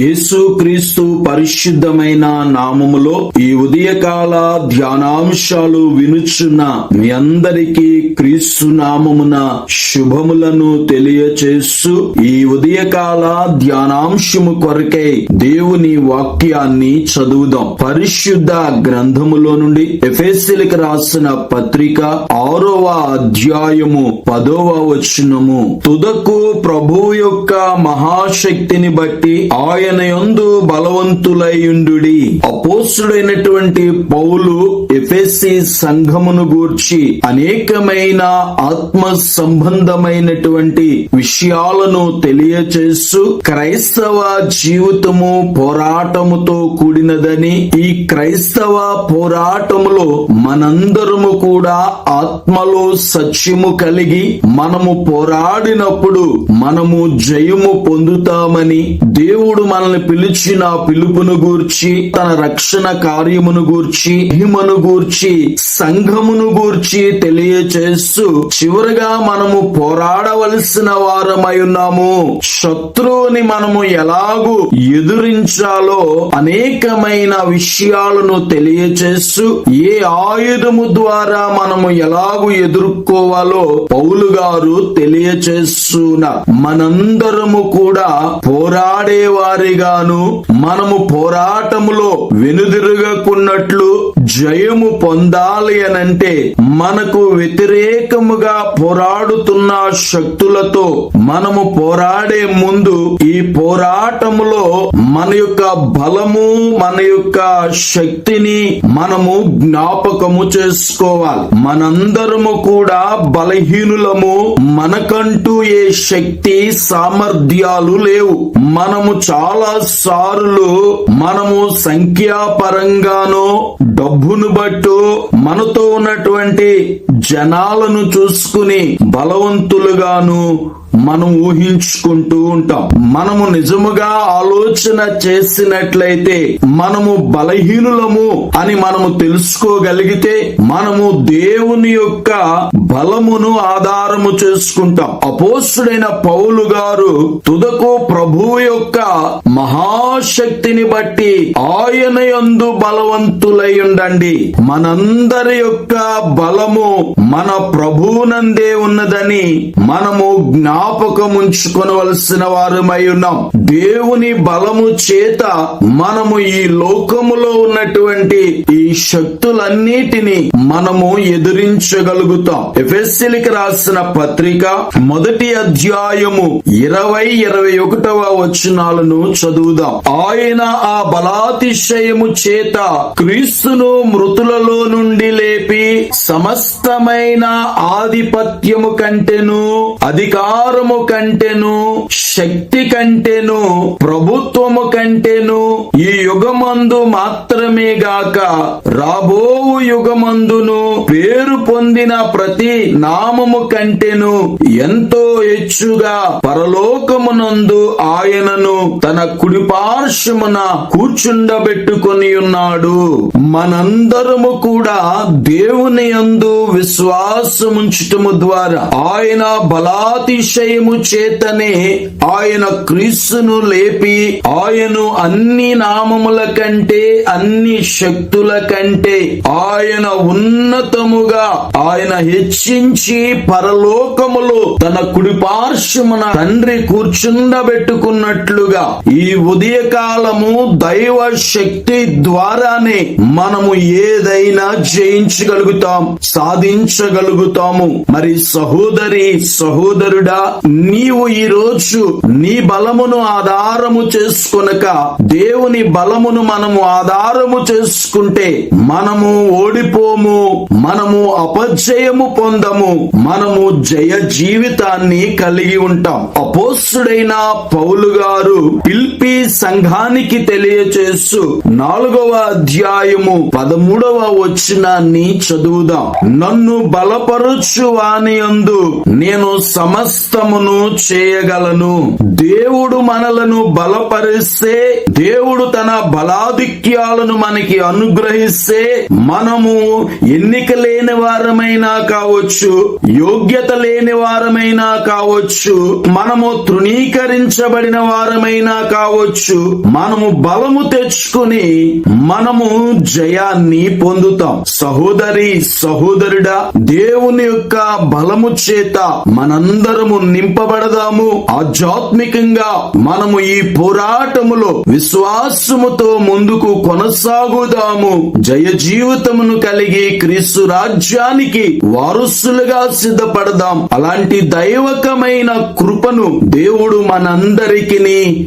యేసుక్రీస్తు పరిశుద్ధమైన నామములో ఈ ఉదయకాల ధ్యానాంశాలు వినుచున్న మీ అందరికీ క్రీస్తు నామమున శుభములను తెలియచేస్తూ ఈ ఉదయకాల ధ్యానాంశము కొరకై దేవుని వాక్యాన్ని చదువుదాం. పరిశుద్ధ గ్రంథములో నుండి ఎఫెసిలికి రాసిన పత్రిక ఆరవ అధ్యాయము పదవ వచనము. తుదకు ప్రభువు యొక్క మహాశక్తిని బట్టి ఆయన యందు బలవంతులైయుండు అపోస్తుడైనటువంటి పౌలు ఎఫెసి సంఘమును గూర్చి అనేకమైన ఆత్మ సంబంధమైనటువంటి విషయాలను తెలియచేస్తూ క్రైస్తవ జీవితము పోరాటముతో కూడినదని ఈ క్రైస్తవ పోరాటములో మనందరము కూడా ఆత్మలో సత్యము కలిగి మనము పోరాడినప్పుడు మనము జయము పొందుతామని దేవుడు మనల్ని పిలిచిన పిలుపును గూర్చి తన రక్షణ కార్యమును గూర్చి మహిమను గూర్చి సంఘమును గూర్చి తెలియచేస్తూ చివరిగా మనము పోరాడవలసిన వారమై ఉన్నాము. శత్రువుని మనము ఎలాగూ ఎదురించాలో అనేకమైన విషయాలను తెలియచేస్తూ ఏ ఆయుధము ద్వారా మనము ఎలాగూ ఎదుర్కోవాలో పౌలు గారు తెలియచేస్తున్నారు మనందరము కూడా పోరాడే వారిగాను మనము పోరాటములో వెనుదిరగకున్నట్లు జయము పొందాలి అనంటే మనకు వ్యతిరేకముగా పోరాడుతున్న శక్తులతో మనము పోరాడే ముందు ఈ పోరాటములో మన యొక్క బలము మన యొక్క శక్తిని మనము జ్ఞాపకము చేసుకోవాలి. మనందరము కూడా బలహీనులము మనకంటూ ఏ శక్తి సామర్థ్యాలు లేవు. మనము చాలా చాలా సార్లు మనము సంఖ్యాపరంగానో డబ్బును బట్టు మనతో ఉన్నటువంటి జనాలను చూసుకుని బలవంతులుగాను మనం ఊహించుకుంటూ ఉంటాం. మనము నిజముగా ఆలోచన చేసినట్లయితే మనము బలహీనులము అని మనము తెలుసుకోగలిగితే మనము దేవుని యొక్క బలమును ఆధారము చేసుకుంటాం. అపోసుడైన పౌలు గారు తుదకు ప్రభువు యొక్క మహాశక్తిని బట్టి ఆయన యందు బలవంతులై ఉండండి మనందరి యొక్క బలము మన ప్రభునందే ఉన్నదని మనము జ్ఞా జ్ఞాపకముంచుకొనవలసిన వారమై ఉన్నాం. దేవుని బలము చేత మనము ఈ లోకములో ఉన్నటువంటి ఈ శక్తులన్నిటిని మనము ఎదిరించగలుగుతాం. ఎఫ్ఎస్సీలకి రాసిన పత్రిక మొదటి అధ్యాయము ఇరవై ఇరవై ఒకటవ వచనాలను చదువుదాం. ఆయన ఆ బలాతిశయము చేత క్రీస్తును మృతులలో నుండి లేపి సమస్తమైన ఆధిపత్యము కంటెను అధికారము కంటేను శక్తి కంటేను ప్రభుత్వము కంటేను ఈ యుగమందు మాత్రమే గాక రాబోవు యుగమందును పేరు పొందిన ప్రతి నామము కంటేను ఎంతో హెచ్చుగా పరలోకమునందు ఆయనను తన కుడిపార్శ్వమున కూర్చుండబెట్టుకొని ఉన్నాడు. మనందరము కూడా దేవుని యందు విశ్వాసముంచటము ద్వారా ఆయన బలాతిశయము చేతనే ఆయన క్రీస్తును లేపి ఆయను అన్ని నామముల కంటే అన్ని శక్తుల కంటే ఆయన ఉన్నతముగా ఆయన హెచ్చించి పరలోకములో తన కుడిపార్శ్వమున తండ్రి కూర్చుండబెట్టుకున్నట్లుగా ఈ ఉదయకాలము దైవ శక్తి ద్వారానే మనము ఏదైనా జయించగలుగుతాం సాధించగలుగుతాము. మరి సహోదరి సహోదరుడా నీవు ఈ రోజు నీ బలమును ఆధారము చేసుకొనక దేవుని బలమును మనము ఆధారము చేసుకుంటే మనము ఓడిపోము మనము అపజయము పొందము మనము జయ జీవితాన్ని కలిగి ఉంటాం. అపోస్తుడైన పౌలు గారు పిల్పి సంఘానికి తెలియచేస్తూ నాలుగవ అధ్యాయము పదమూడవ వచనాన్ని చదువుదాం. నన్ను బలపరుచు వాని అందు నేను సమస్తమును చేయగలను. దేవుడు మనలను బలపరిస్తే దేవుడు తన బలాధిక్యాలను మనకి అనుగ్రహిస్తే మనము ఎన్నిక లేని వారమైనా కావచ్చు యోగ్యత లేని వారమైనా కావచ్చు మనము తృణీకరించబడిన వారమైనా కావచ్చు మనము బలము తెచ్చుకుని మనము జయాన్ని పొందుతాం. సహోదరి సహోదరుడా దేవుని యొక్క బలము చేత మనందరము నింపబడదాము. ఆధ్యాత్మికంగా మనము ఈ పోరాటములో విశ్వాసముతో ముందుకు కొనసాగుదాము. జయ జీవితమును కలిగి క్రీస్తు రాజ్యానికి వారసులుగా సిద్ధపడదాం. అలాంటి దైవకమైన కృపను దేవుడు మనందరికి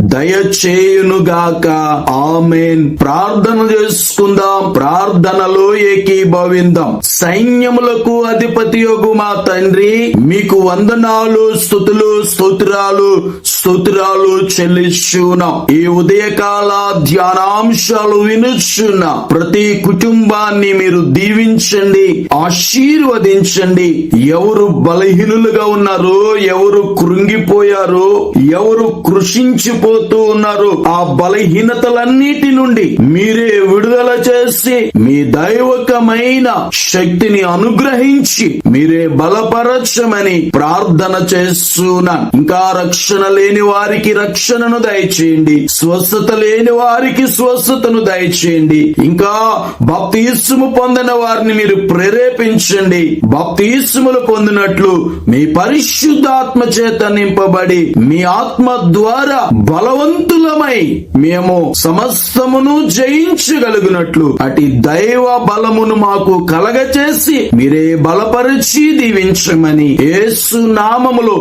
దయచేయునుగాక. ఆమెన్. ప్రార్థన చేసుకుందాం. ప్రార్థనలో ఏకీభవిందాం. సైన్యములకు అధిపతి యొగు మా తండ్రి మీకు వందనాలు స్థుతులు స్తోత్రాలు స్తోత్రాలు చెల్లిస్తున్నాం ఈ ఉదయకాల ధ్యానాంశాలు వినుచున్న. ప్రతి కుటుంబాన్ని మీరు దీవించండి ఆశీర్వదించండి. ఎవరు బలహీనులుగా ఉన్నారు ఎవరు కృంగిపోయారు ఎవరు కృషించిపోతూ ఉన్నారు ఆ బలహీనతలన్నిటి నుండి మీరే విడుదల చేసి మీ దైవకమైన శక్తిని అనుగ్రహించి మీరే బలపరచమని ప్రార్థన చేస్తున్నాను ఇంకా రక్షణ లేని వారికి రక్షణను దయచేయండి. స్వస్థత లేని వారికి స్వస్థతను దయచేయండి. ఇంకా భక్తిస్సుము పొందిన వారిని మీరు ప్రేరేపించండి. భక్తిస్సుములు పొందినట్లు మీ పరిశుద్ధాత్మ చేత నింపబడి మీ ఆత్మ ద్వారా బలవంతులమై మేము సమస్తమును జయించగలిగినట్లు అటు దైవ బలమును మాకు కలగచేసి మీరే బలపరిచి దీవించమని యేసు నామములో